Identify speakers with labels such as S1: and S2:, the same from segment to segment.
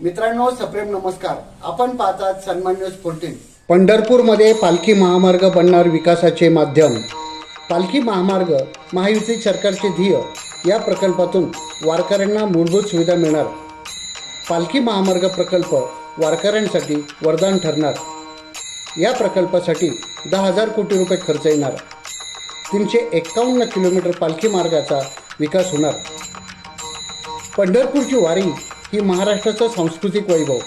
S1: मित्रांनो सप्रेम नमस्कार. आपण पाहतात सन्मान न्यूज फोर्टीन पंढरपूरमध्ये पालखी महामार्ग बनणार विकासाचे माध्यम. पालखी महामार्ग महायुती सरकारचे ध्येय या प्रकल्पातून वारकऱ्यांना मूलभूत सुविधा मिळणार. पालखी महामार्ग प्रकल्प वारकऱ्यांसाठी वरदान ठरणार. या प्रकल्पासाठी दहा हजार कोटी रुपये खर्च येणार. तीनशे एक्कावन्न किलोमीटर पालखी मार्गाचा विकास होणार. पंढरपूरची वारी ही महाराष्ट्राचं सांस्कृतिक वैभव.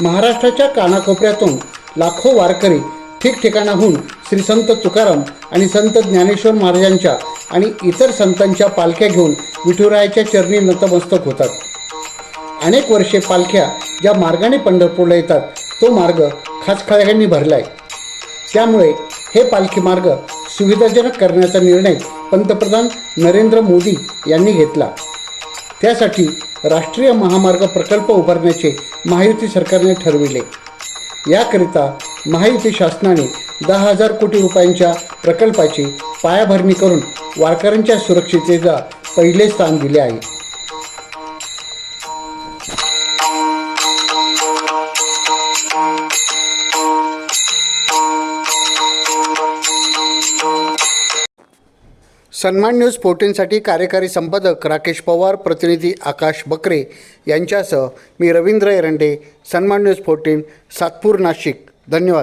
S1: महाराष्ट्राच्या कानाकोपऱ्यातून लाखो वारकरी ठिकठिकाणाहून श्री संत तुकाराम आणि संत ज्ञानेश्वर महाराजांच्या आणि इतर संतांच्या पालख्या घेऊन विठुरायाच्या चरणी नतमस्तक होतात. अनेक वर्षे पालख्या ज्या मार्गाने पंढरपूरला येतात तो मार्ग खाचखळ्यांनी आहे त्यामुळे हे पालखी मार्ग सुविधाजनक करण्याचा निर्णय पंतप्रधान नरेंद्र मोदी यांनी घेतला. त्यासाठी राष्ट्रीय महामार्ग प्रकल्प उभारण्याचे महायुती सरकारने ठरविले. याकरिता महायुती शासनाने दहा हजार कोटी रुपयांच्या प्रकल्पाची पायाभरणी करून वारकऱ्यांच्या सुरक्षिततेचा पहिले स्थान दिले आहे. सन्मान न्यूज फोर्टीनसाठी कार्यकारी संपादक राकेश पवार प्रतिनिधी आकाश बकरे यांच्यासह मी रवींद्र एरंडे सन्मान न्यूज फोर्टीन सातपूर नाशिक. धन्यवाद